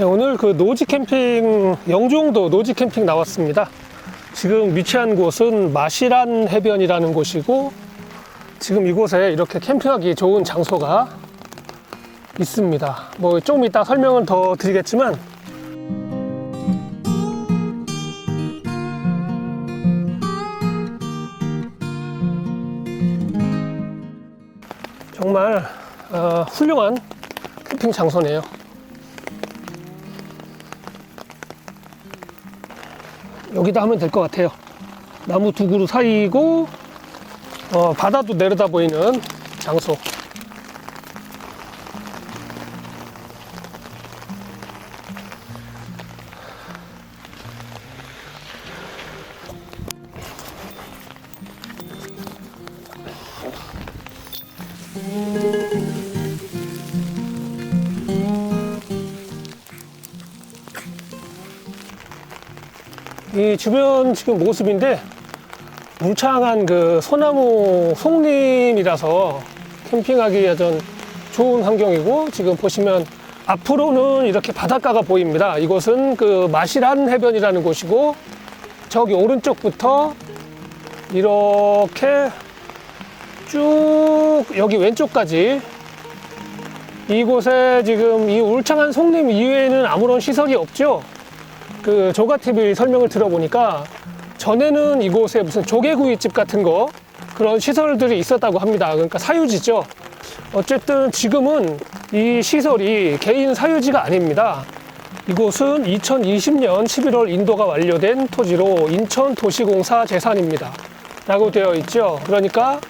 네, 오늘 그 노지 캠핑 영종도 노지 캠핑 나왔습니다. 지금 위치한 곳은 마시란 해변이라는 곳이고 지금 이곳에 이렇게 캠핑하기 좋은 장소가 있습니다. 뭐좀 이따 설명은 더 드리겠지만 정말 어, 훌륭한 캠핑 장소네요. 여기다 하면 될 것 같아요. 나무 두 그루 사이고 어, 바다도 내려다 보이는 장소. 이 주변 지금 모습인데 울창한 그 소나무 송림이라서 캠핑하기 아주 좋은 환경이고 지금 보시면 앞으로는 이렇게 바닷가가 보입니다. 이곳은 그 마시란 해변이라는 곳이고 저기 오른쪽부터 이렇게 쭉 여기 왼쪽까지 이곳에 지금 이 울창한 송림 이외에는 아무런 시설이 없죠. 그 조가 TV 설명을 들어보니까 전에는 이곳에 무슨 조개구이집 같은 거 그런 시설들이 있었다고 합니다. 그러니까 사유지죠. 어쨌든 지금은 이 시설이 개인 사유지가 아닙니다. 이곳은 2020년 11월 인도가 완료된 토지로 인천 도시공사 재산입니다. 라고 되어 있죠. 그러니까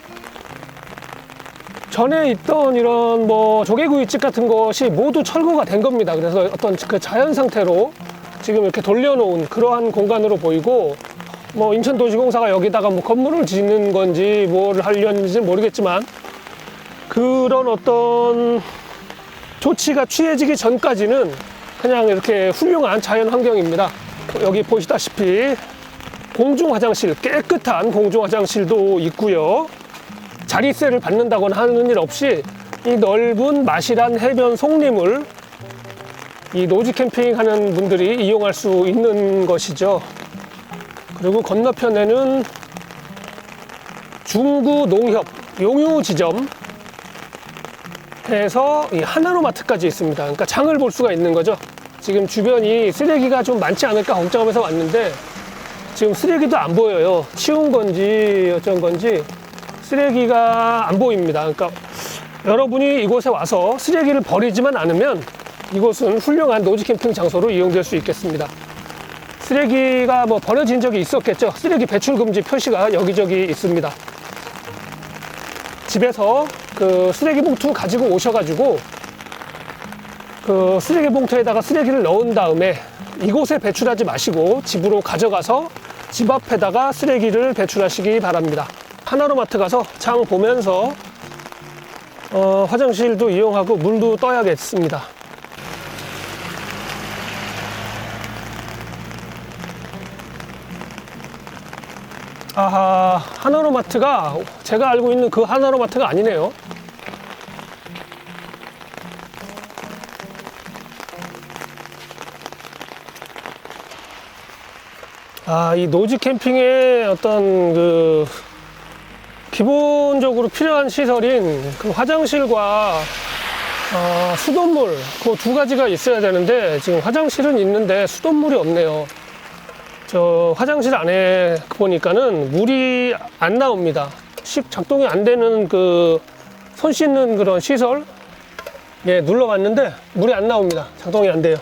전에 있던 이런 뭐 조개구이집 같은 것이 모두 철거가 된 겁니다. 그래서 어떤 그 자연 상태로 지금 이렇게 돌려놓은 그러한 공간으로 보이고 뭐 인천도시공사가 여기다가 뭐 건물을 짓는 건지 뭘 하려는지 모르겠지만 그런 어떤 조치가 취해지기 전까지는 그냥 이렇게 훌륭한 자연 환경입니다. 여기 보시다시피 공중 화장실 깨끗한 공중 화장실도 있고요. 자리세를 받는다거나 하는 일 없이 이 넓은 마시란 해변 송림을 이 노지 캠핑 하는 분들이 이용할 수 있는 것이죠. 그리고 건너편에는 중구 농협 용유 지점 해서 이 하나로마트까지 있습니다. 그러니까 장을 볼 수가 있는 거죠. 지금 주변이 쓰레기가 좀 많지 않을까 걱정하면서 왔는데 지금 쓰레기도 안 보여요. 치운 건지 어쩐 건지 쓰레기가 안 보입니다. 그러니까 여러분이 이곳에 와서 쓰레기를 버리지만 않으면 이곳은 훌륭한 노지 캠핑 장소로 이용될 수 있겠습니다. 쓰레기가 뭐 버려진 적이 있었겠죠. 쓰레기 배출 금지 표시가 여기저기 있습니다. 집에서 그 쓰레기 봉투 가지고 오셔가지고 그 쓰레기 봉투에다가 쓰레기를 넣은 다음에 이곳에 배출하지 마시고 집으로 가져가서 집 앞에다가 쓰레기를 배출하시기 바랍니다. 하나로마트 가서 장 보면서 어, 화장실도 이용하고 물도 떠야겠습니다. 아하, 하나로마트가 제가 알고 있는 그 하나로마트가 아니네요. 아, 이 노지 캠핑의 어떤 그 기본적으로 필요한 시설인 그 화장실과 어, 수돗물 그 두 가지가 있어야 되는데 지금 화장실은 있는데 수돗물이 없네요. 저 화장실 안에 보니까는 물이 안 나옵니다. 식 작동이 안 되는 그 손 씻는 그런 시설 예 눌러봤는데 물이 안 나옵니다. 작동이 안 돼요.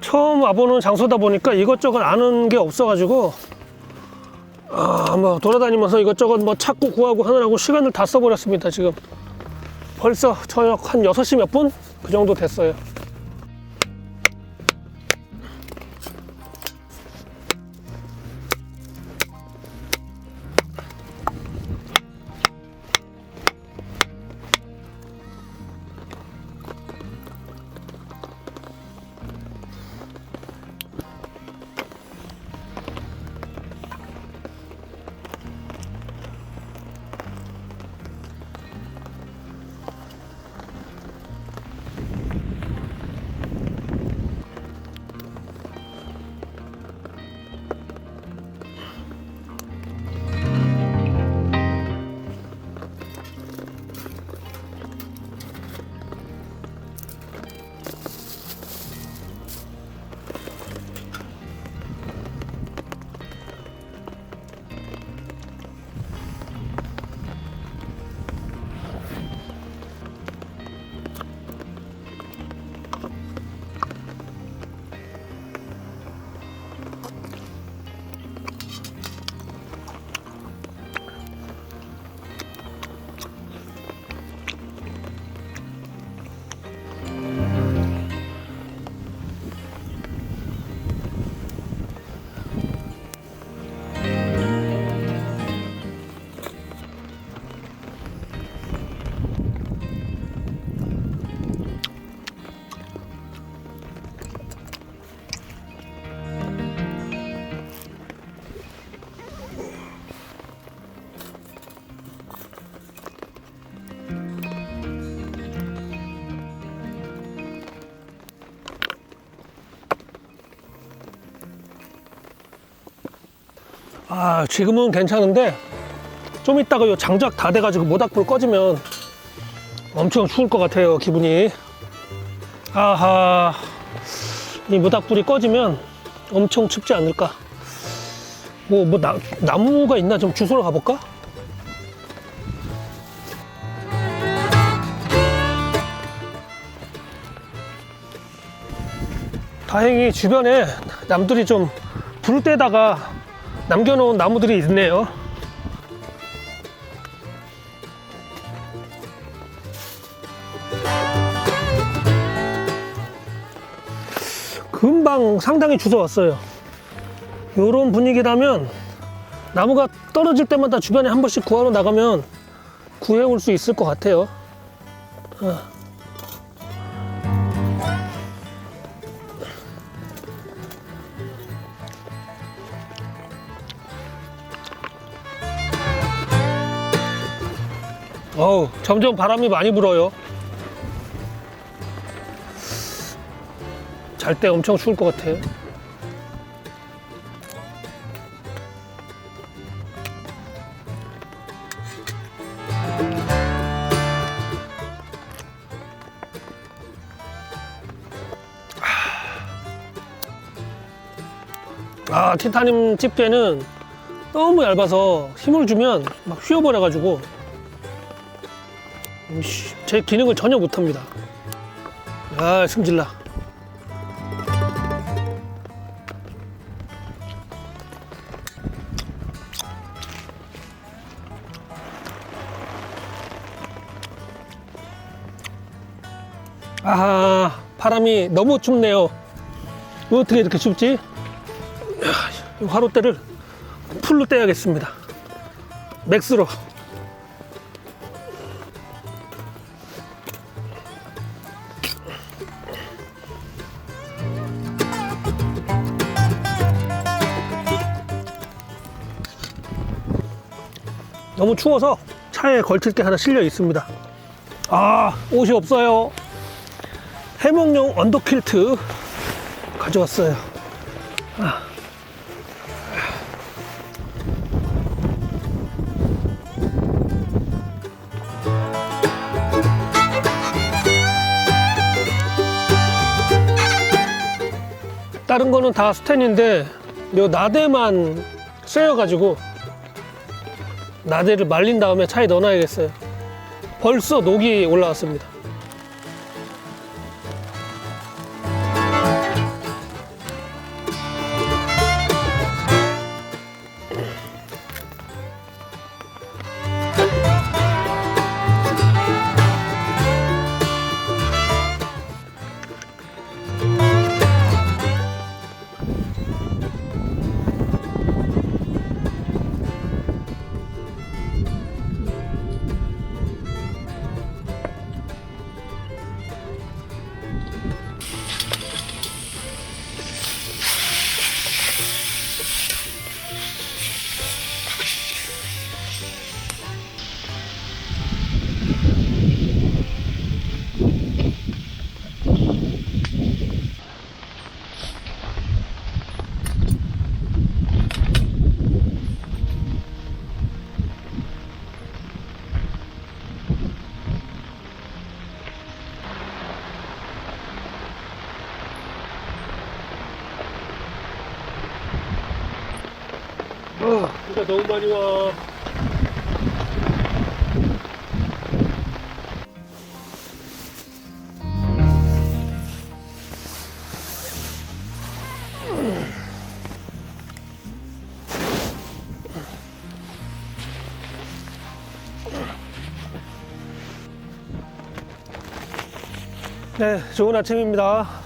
처음 와보는 장소다 보니까 이것저것 아는 게 없어가지고 아, 뭐 돌아다니면서 이것저것 뭐 찾고 구하고 하느라고 시간을 다 써버렸습니다. 지금 벌써 저녁 한 6시 몇 분? 그 정도 됐어요. 아 지금은 괜찮은데 좀 이따가 요 장작 다 돼가지고 모닥불 꺼지면 엄청 추울 것 같아요 기분이 아하 이 모닥불이 꺼지면 엄청 춥지 않을까 뭐 뭐 나무가 있나 좀 주소로 가볼까? 다행히 주변에 남들이 좀 불 때다가 남겨놓은 나무들이 있네요. 금방 상당히 주워 왔어요. 요런 분위기라면 나무가 떨어질 때마다 주변에 한 번씩 구하러 나가면 구해올 수 있을 것 같아요. 어. 어우, 점점 바람이 많이 불어요. 잘 때 엄청 추울 것 같아. 아, 티타늄 집게는 너무 얇아서 힘을 주면 막 휘어버려가지고 음, 씨, 제 기능을 전혀 못합니다. 아, 승질나. 아, 바람이 너무 춥네요. 어떻게 이렇게 춥지? 이 화롯대를 풀로 떼야겠습니다. 맥스로. 너무 추워서 차에 걸칠 게 하나 실려 있습니다. 아, 옷이 없어요. 해몽용 언더킬트 가져왔어요. 아. 다른 거는 다 스텐인데 요 나대만 쇠여가지고 나대를 말린 다음에 차에 넣어놔야겠어요. 벌써 녹이 올라왔습니다. 어, 비가 너무 많이 와. 네, 좋은 아침입니다.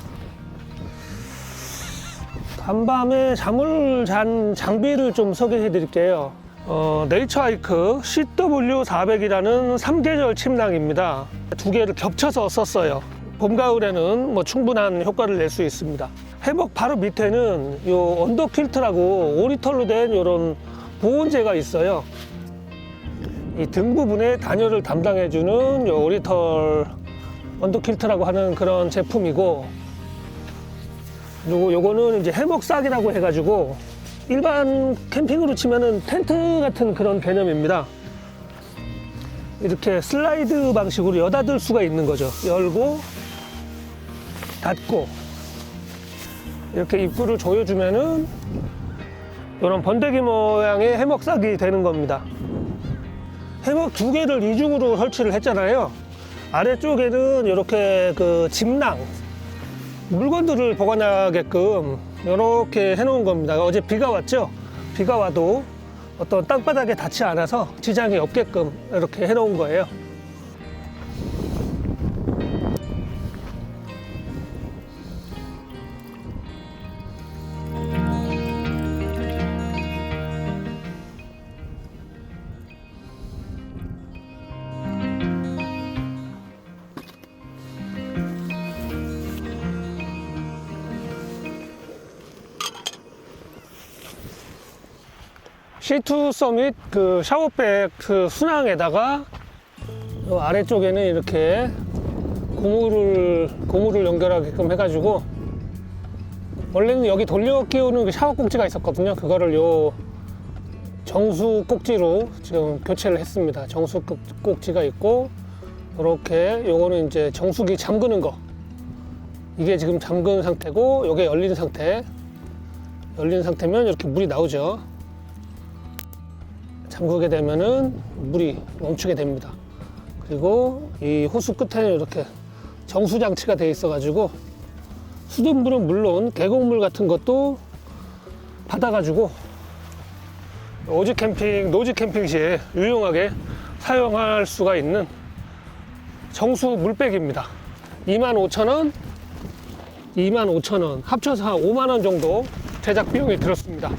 간밤에 잠을 잔 장비를 좀 소개해 드릴게요. 어, 네이처하이크 CW400이라는 3계절 침낭입니다. 두 개를 겹쳐서 썼어요. 봄, 가을에는 뭐 충분한 효과를 낼 수 있습니다. 해먹 바로 밑에는 요 언더 퀼트라고 오리털로 된 이런 보온재가 있어요. 이 등 부분에 단열을 담당해주는 요 오리털 언더 퀼트라고 하는 그런 제품이고 요거, 요거는 이제 해먹 싹이라고 해가지고 일반 캠핑으로 치면은 텐트 같은 그런 개념입니다. 이렇게 슬라이드 방식으로 여닫을 수가 있는 거죠. 열고 닫고 이렇게 입구를 조여주면은 이런 번데기 모양의 해먹삭이 되는 겁니다. 해먹 두 개를 이중으로 설치를 했잖아요. 아래쪽에는 이렇게 그 침낭 물건들을 보관하게끔 이렇게 해놓은 겁니다. 어제 비가 왔죠? 비가 와도 어떤 땅바닥에 닿지 않아서 지장이 없게끔 이렇게 해놓은 거예요. C2 서밋 그 샤워백 그 순항에다가 요 아래쪽에는 이렇게 고무를 고무를 연결하게끔 해가지고 원래는 여기 돌려 끼우는 그 샤워 꼭지가 있었거든요. 그거를 요 정수 꼭지로 지금 교체를 했습니다. 정수 꼭- 꼭지가 있고 이렇게 요거는 이제 정수기 잠그는 거 이게 지금 잠근 상태고 요게 열린 상태 열린 상태면 이렇게 물이 나오죠. 잠그게 되면은 물이 멈추게 됩니다. 그리고 이 호수 끝에는 이렇게 정수 장치가 되어 있어 가지고 수돗물은 물론 계곡물 같은 것도 받아 가지고 오지 캠핑, 노지 캠핑 시에 유용하게 사용할 수가 있는 정수 물백입니다. 25,000원, 25,000원 합쳐서 한 5만 원 정도 제작 비용이 들었습니다.